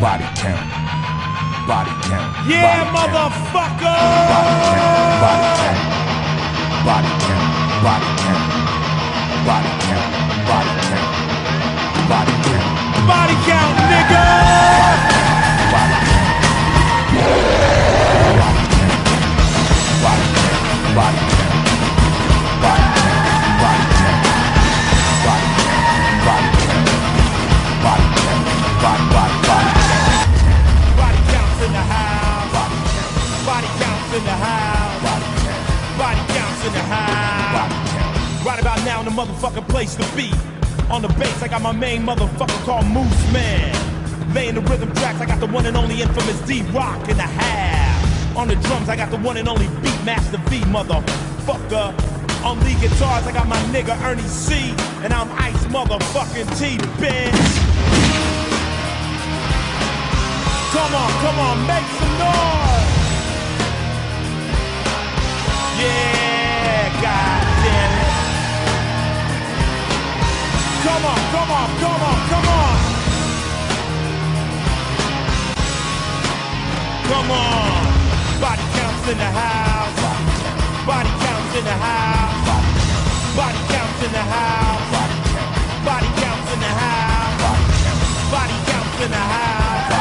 Body count. Body count. Yeah, body count, motherfucker! Body count. Body count. Body count. Body count. The. Right about now, in the motherfucking place to be. On the bass, I got my main motherfucker called Moose Man. Laying the rhythm tracks, I got the one and only infamous D Rock in the half. On the drums, I got the one and only Beatmaster V, motherfucker. On lead guitars, I got my nigga Ernie C. And I'm Ice motherfucking T, bitch. Come on, come on, make some noise. Yeah, Come on, come on, come on, come on. Come on. Body counts in the house. Body counts in the house. Body counts in the house. Body counts in the house. Body counts in the house.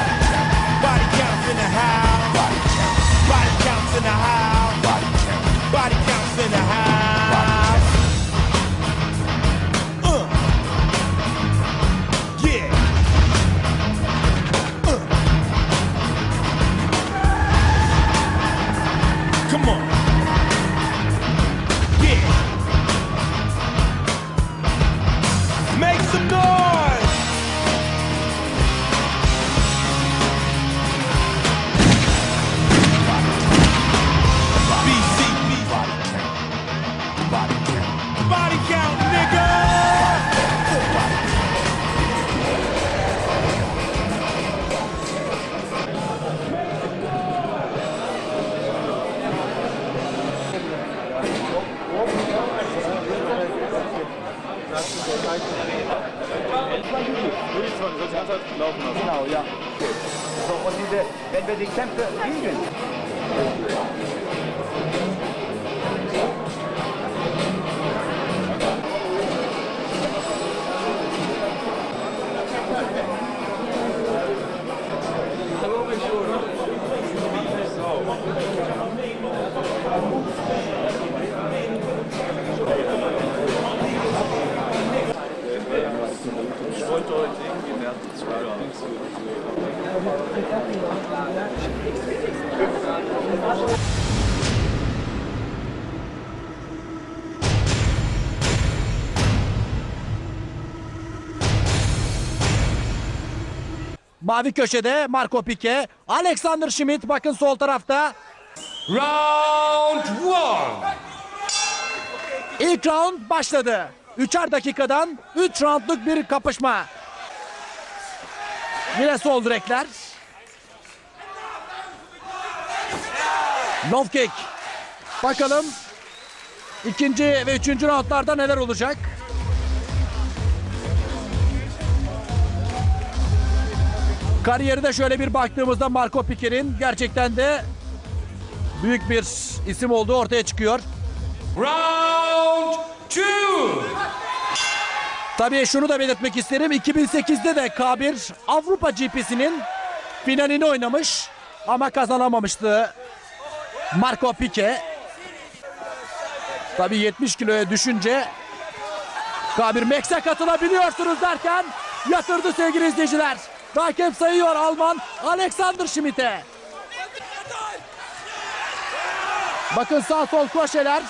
Body counts in the house. Body counts in the house. Body Genau, ja. So, und diese, wenn wir die Kämpfe liegen, Mavi köşede Marco Pique, Alexander Schmidt bakın sol tarafta. Round one. İlk round başladı. Üçer dakikadan 3 roundluk bir kapışma. Yine sol direkler. Low kick. Bakalım ikinci ve üçüncü roundlarda neler olacak? Kariyerine şöyle bir baktığımızda Marco Pique'nin gerçekten de büyük bir isim olduğu ortaya çıkıyor. Round two. Tabii şunu da belirtmek isterim. 2008'de de K1 Avrupa GP'sinin finalini oynamış ama kazanamamıştı Marco Pique. Tabii 70 kiloya düşünce K1 Max'e katılabiliyorsunuz derken yatırdı sevgili izleyiciler. Hakem sayıyor Alman Alexander Schmidt'e. Bakın sağ sol koşeler.